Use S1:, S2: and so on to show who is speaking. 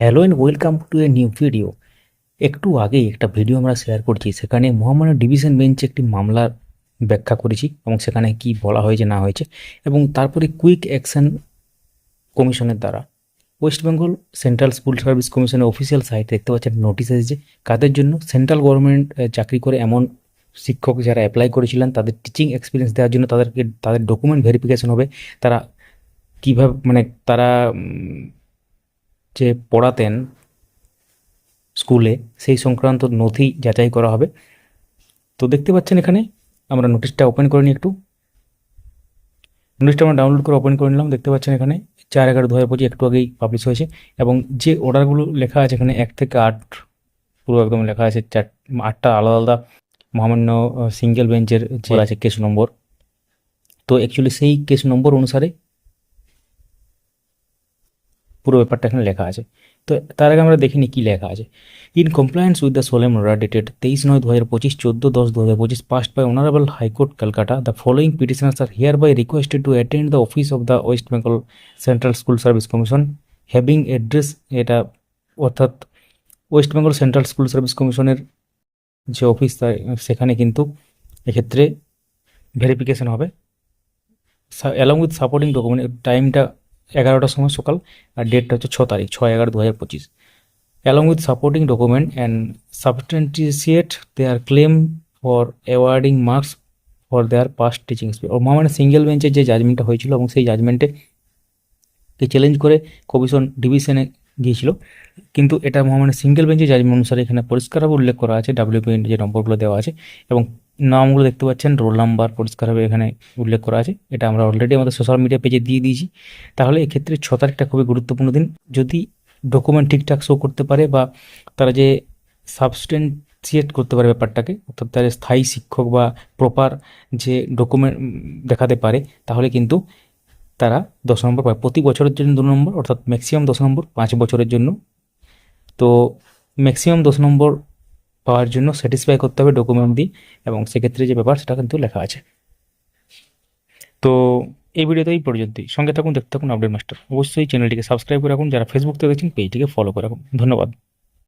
S1: Hello and welcome to a new video একটু আগেই একটা ভিডিও আমরা শেয়ার করছি। সেখানে মহামান্য ডিভিশন বেঞ্চে একটি মামলার ব্যাখ্যা করেছি এবং সেখানে কি বলা হয়েছে, না হয়েছে এবং তারপরে কুইক অ্যাকশন কমিশনের দ্বারা। West Bengal central school service কমিশনের অফিসিয়াল সাইটে দেখতে পাচ্ছেন নোটিশ এসেছে। কাদের জন্য? সেন্ট্রাল গভর্নমেন্ট চাকরি করে এমন শিক্ষক যারা অ্যাপ্লাই করেছিলেন, তাদের টিচিং এক্সপিরিয়েন্স দেওয়ার জন্য তাদেরকে, তাদের ডকুমেন্ট ভেরিফিকেশন হবে। তারা কীভাবে মানে তারা যে পড়াতেন স্কুলে সেই সংক্রান্ত নথি যাচাই করা হবে। তো দেখতে পাচ্ছেন এখানে আমরা নোটিশটা ওপেন করে নিই একটু। নোটিশটা আমরা ডাউনলোড করে ওপেন করে নিলাম। দেখতে পাচ্ছেন এখানে চার এগারো দু হাজার পঁচিশ একটু আগেই পাবলিশ হয়েছে এবং যে অর্ডারগুলো লেখা আছে এখানে এক থেকে আট পুরো একদম লেখা আছে চার আটটা আলাদা আলাদা। মহামান্য সিঙ্গেল বেঞ্চের যে আছে কেস নম্বর তো অ্যাকচুয়ালি সেই কেস নম্বর অনুসারে পুরো ব্যাপারটা এখানে লেখা আছে। তো তার আগে আমরা দেখিনি কী লেখা আছে। In compliance with the solemn order dated তেইশ নয় দু হাজার পঁচিশ, চোদ্দ দশ দু হাজার পঁচিশ passed by honourable high court Kolkata the following petitioners are hereby requested to attend the office of the West Bengal central school service commission having address এটা অর্থাৎ West Bengal central school service কমিশনের যে office তা- সেখানে কিন্তু এক্ষেত্রে verification হবে। Along with supporting document টাইমটা এগারোটার সময় সকাল আর ডেটটা হচ্ছে ছ তারিখ, ছয় এগারো দু হাজার পঁচিশ along with supporting document and substantiate their claim for awarding marks for their past teaching ও মানে সিঙ্গেল বেঞ্চের যে জাজমেন্টটা হয়েছিল এবং সেই জাজমেন্টে কে চ্যালেঞ্জ করে কমিশন ডিভিশনে গিয়েছিল। কিন্তু এটা মহামান্য সিঙ্গেল বেঞ্চের জাজমেন্ট অনুসারে এখানে পরিষ্কারভাবে উল্লেখ করা আছে ডাব্লিউপি যে নম্বরগুলো দেওয়া আছে এবং নামগুলো দেখতে পাচ্ছেন রোল নাম্বার পরিষ্কারভাবে এখানে উল্লেখ করা আছে। এটা আমরা অলরেডি আমাদের সোশ্যাল মিডিয়া পেজে দিয়ে দিয়েছি। তাহলে এক্ষেত্রে ছ তারিখটা খুবই গুরুত্বপূর্ণ দিন। যদি ডকুমেন্ট ঠিকঠাক শো করতে পারে বা তারা যে সাবস্টেন্সিয়েট করতে পারে ব্যাপারটাকে, অর্থাৎ তাদের স্থায়ী শিক্ষক বা প্রপার যে ডকুমেন্ট দেখাতে পারে, তাহলে কিন্তু তারা দশ নম্বর পায় প্রতি বছরের জন্য দু নম্বর, অর্থাৎ ম্যাক্সিমাম দশ নম্বর, পাঁচ বছরের জন্য। তো ম্যাক্সিমাম দশ নম্বর পাওয়ার জন্য স্যাটিসফাই করতে হবে ডকুমেন্ট দিয়ে এবং সেক্ষেত্রে যে ব্যাপার সেটা কিন্তু লেখা আছে। তো এই ভিডিওতে এই পর্যন্তই। সঙ্গে থাকুন, দেখতে থাকুন আপডেট মাস্টার অবশ্যই চ্যানেলটিকে সাবস্ক্রাইব করে রাখুন। যারা ফেসবুক থেকে দেখছেন পেজটিকে ফলো করে রাখুন। ধন্যবাদ।